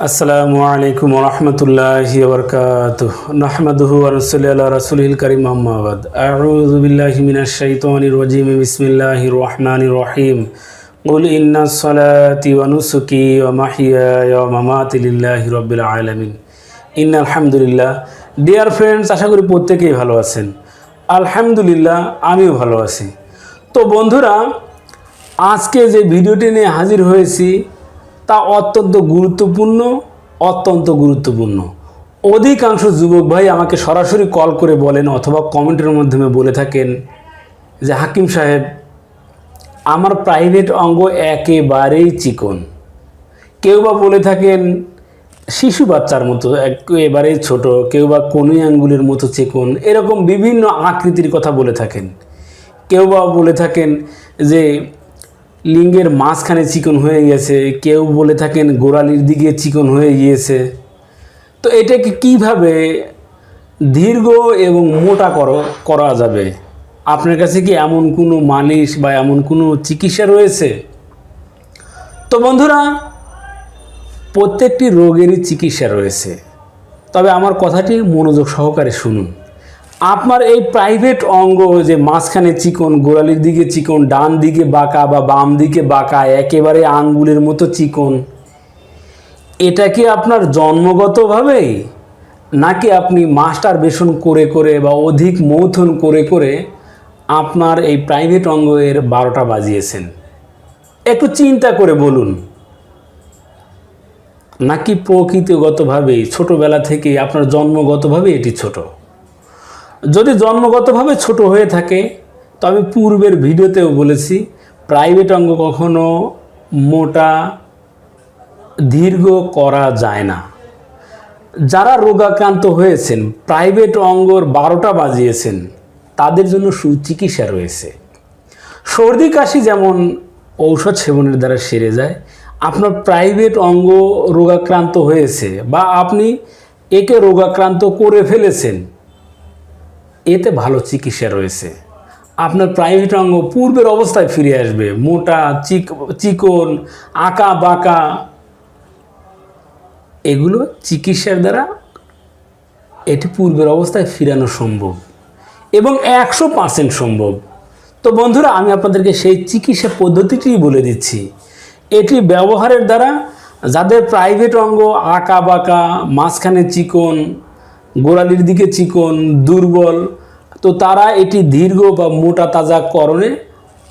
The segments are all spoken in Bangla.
আসসালামু আলাইকুম রহমতুল্লাহি বরকাত নাহমাদুহু ওয়ানুসাল্লি আলা রাসূলিল কারীম আম্মা বাদ আউযু বিল্লাহি মিনাশ শাইতানির রাজিম বিসমিল্লাহির রহমানির রহিম قل إن صلاتي ونسكي ومحياي ومماتي لله رب العالمين ইন আলহামদুলিল্লাহ ডিয়ার ফ্রেন্ডস আশা করি প্রত্যেকেই ভালো আছেন আলহামদুলিল্লাহ আমিও ভালো আছি তো বন্ধুরা আজকে যে ভিডিওটি নিয়ে হাজির হয়েছি তা অত্যন্ত গুরুত্বপূর্ণ অত্যন্ত গুরুত্বপূর্ণ। অধিকাংশ যুবক ভাই আমাকে সরাসরি কল করে বলেন অথবা কমেন্টের মাধ্যমে বলে থাকেন যে, হাকিম সাহেব, আমার প্রাইভেট অঙ্গ একেবারেই চিকন। কেউ বা বলে থাকেন, শিশু বাচ্চার মতো, একেবারেই ছোট। কেউ বা কনুই আঙ্গুলের মতো চিকন, এরকম বিভিন্ন আকৃতির কথা বলে থাকেন। কেউ বা বলে থাকেন যে লিঙ্গের মাঝখানে চিকন হয়ে গেছে, কেউ বলে থাকেন গোড়ালির দিকে চিকন হয়ে গিয়েছে। তো এটাকে কীভাবে দীর্ঘ এবং মোটা করো, করা যাবে? আপনার কাছে কি এমন কোনো মালিশ বা এমন কোনো চিকিৎসা রয়েছে? তো বন্ধুরা, প্রত্যেকটি রোগেরই চিকিৎসা রয়েছে। তবে আমার কথাটি মনোযোগ সহকারে শুনুন। আপনার এই প্রাইভেট অঙ্গ যে মাঝখানে চিকন, গোড়ালির দিকে চিকন, ডান দিকে বাঁকা বা বাম দিকে বাঁকা, একেবারে আঙ্গুলের মতো চিকন, এটা কি আপনার জন্মগতভাবেই নাকি আপনি মাস্টার বেশন করে করে বা অধিক মৌথন করে করে আপনার এই প্রাইভেট অঙ্গের বারোটা বাজিয়েছেন? একটু চিন্তা করে বলুন। নাকি প্রকৃতিগতভাবেই ছোটোবেলা থেকে আপনার জন্মগতভাবে এটি ছোট? জন্মগতভাবে ছোট হয়ে থাকে, তো আমি পূর্বের ভিডিওতেও বলেছি প্রাইভেট অঙ্গ কখনো মোটা, দীর্ঘ করা যায় না। যারা রোগাক্রান্ত হয়েছেন প্রাইভেট অঙ্গর বারোটা বাজিয়েছেন, তাদের জন্য সুচিকিৎসা রয়েছে। সর্দি কাশি যেমন ঔষধ সেবনের দ্বারা সেরে যায়, আপনার প্রাইভেট অঙ্গ রোগাক্রান্ত হয়েছে বা আপনি একে রোগাক্রান্ত করে ফেলেছেন এতে ভালো চিকিৎসা রয়েছে। আপনার প্রাইভেট অঙ্গ পূর্বের অবস্থায় ফিরে আসবে। মোটা, চিক, চিকন, আঁকা, বাঁকা। এগুলো চিকিৎসার দ্বারা এটি পূর্বের অবস্থায় ফিরানো সম্ভব এবং একশো পার্সেন্ট সম্ভব। তো বন্ধুরা, আমি আপনাদেরকে সেই চিকিৎসা পদ্ধতিটি বলে দিচ্ছি। এটি ব্যবহারের দ্বারা যাদের প্রাইভেট অঙ্গ, আঁকা, বাঁকা, মাঝখানে চিকন, গোড়ালির দিকে চিকন, দুর্বল তো তারা এটি দীর্ঘ বা মোটা তাজা করণে।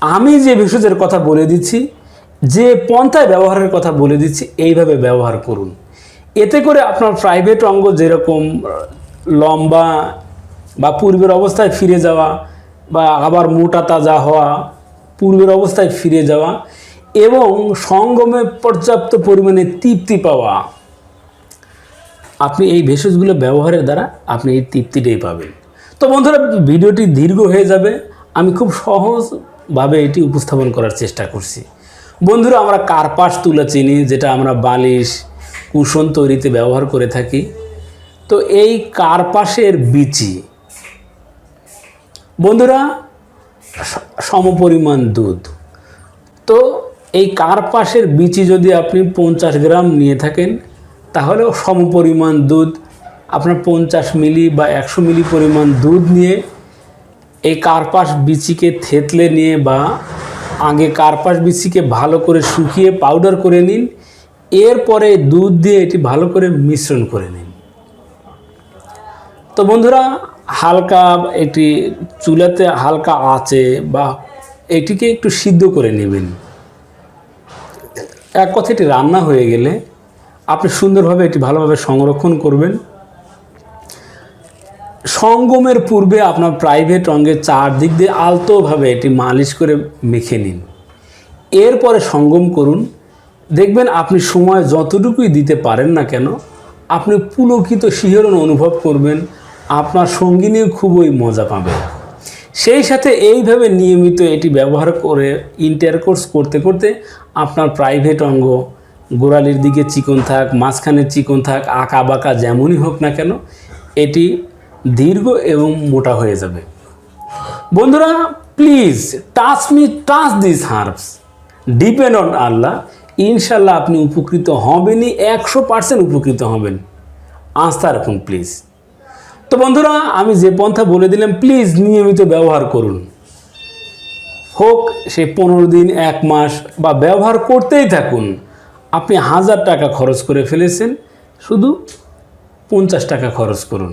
আমি যে ভেষজের কথা বলে দিচ্ছি, যে পন্থায় ব্যবহারের কথা বলে দিচ্ছি, এইভাবে ব্যবহার করুন। এতে করে আপনার প্রাইভেট অঙ্গ যেরকম, লম্বা বা পূর্বের অবস্থায় ফিরে যাওয়া বা আবার মোটা তাজা হওয়া, পূর্বের অবস্থায় ফিরে যাওয়া এবং সঙ্গমে পর্যাপ্ত পরিমাণে তৃপ্তি পাওয়া। আপনি এই ভেষজগুলো ব্যবহারের দ্বারা আপনি এই তৃপ্তিটাই পাবেন। তো বন্ধুরা, ভিডিওটি দীর্ঘ হয়ে যাবে। আমি খুব সহজভাবে এটি উপস্থাপন করার চেষ্টা করছি। বন্ধুরা, আমরা কার্পাস তুলা চিনি, যেটা আমরা বালিশ, কুশন তৈরিতে ব্যবহার করে থাকি। তো এই কার্পাসের বিচি, বন্ধুরা সমপরিমাণ দুধ। তো এই কার্পাসের বিচি যদি আপনি পঞ্চাশ গ্রাম নিয়ে থাকেন তাহলে সমপরিমাণ দুধ আপনার পঞ্চাশ মিলি বা একশো মিলি পরিমাণ দুধ নিয়ে এই কার্পাস বিচিকে থেতলে নিয়ে বা আগে কার্পাস বিচিকে ভালো করে শুকিয়ে পাউডার করে নিন, এরপরে দুধ দিয়ে এটি ভালো করে মিশ্রণ করে নিন। তো বন্ধুরা, হালকা এটি চুলাতে হালকা আঁচে বা এটিকে একটু সিদ্ধ করে নেবেন। এক কথা এটি রান্না হয়ে গেলে আপনি সুন্দরভাবে এটি ভালোভাবে সংরক্ষণ করবেন। সঙ্গমের পূর্বে আপনার প্রাইভেট অঙ্গের চারদিক দিয়ে আলতোভাবে এটি মালিশ করে মেখে নিন। এরপরে সঙ্গম করুন। দেখবেন আপনি সময় যতটুকুই দিতে পারেন না কেন, আপনি পুলকিত শিহরণ অনুভব করবেন, আপনার সঙ্গিনীও খুবই মজা পাবে। সেই সাথে এইভাবে নিয়মিত এটি ব্যবহার করে ইন্টারকোর্স করতে করতে আপনার প্রাইভেট অঙ্গ, গোড়ালির দিকে চিকন থাক, মাঝখানে চিকন থাক আঁকা বাঁকা যেমনই হোক না কেন, এটি দীর্ঘ এবং মোটা হয়ে যাবে। বন্ধুরা please touch me touch this herbs depend on আল্লাহ ইনশাল্লাহ আপনি উপকৃত হবেনই, একশো পার্সেন্ট উপকৃত হবেন। আস্থা রাখুন প্লিজ তো বন্ধুরা, আমি যে পন্থা বলে দিলাম প্লিজ নিয়মিত ব্যবহার করুন। হোক, সে পনেরো দিন, এক মাস, বা ব্যবহার করতেই থাকুন। আপনি হাজার টাকা খরচ করে ফেলেছেন, শুধু পঞ্চাশ টাকা খরচ করুন।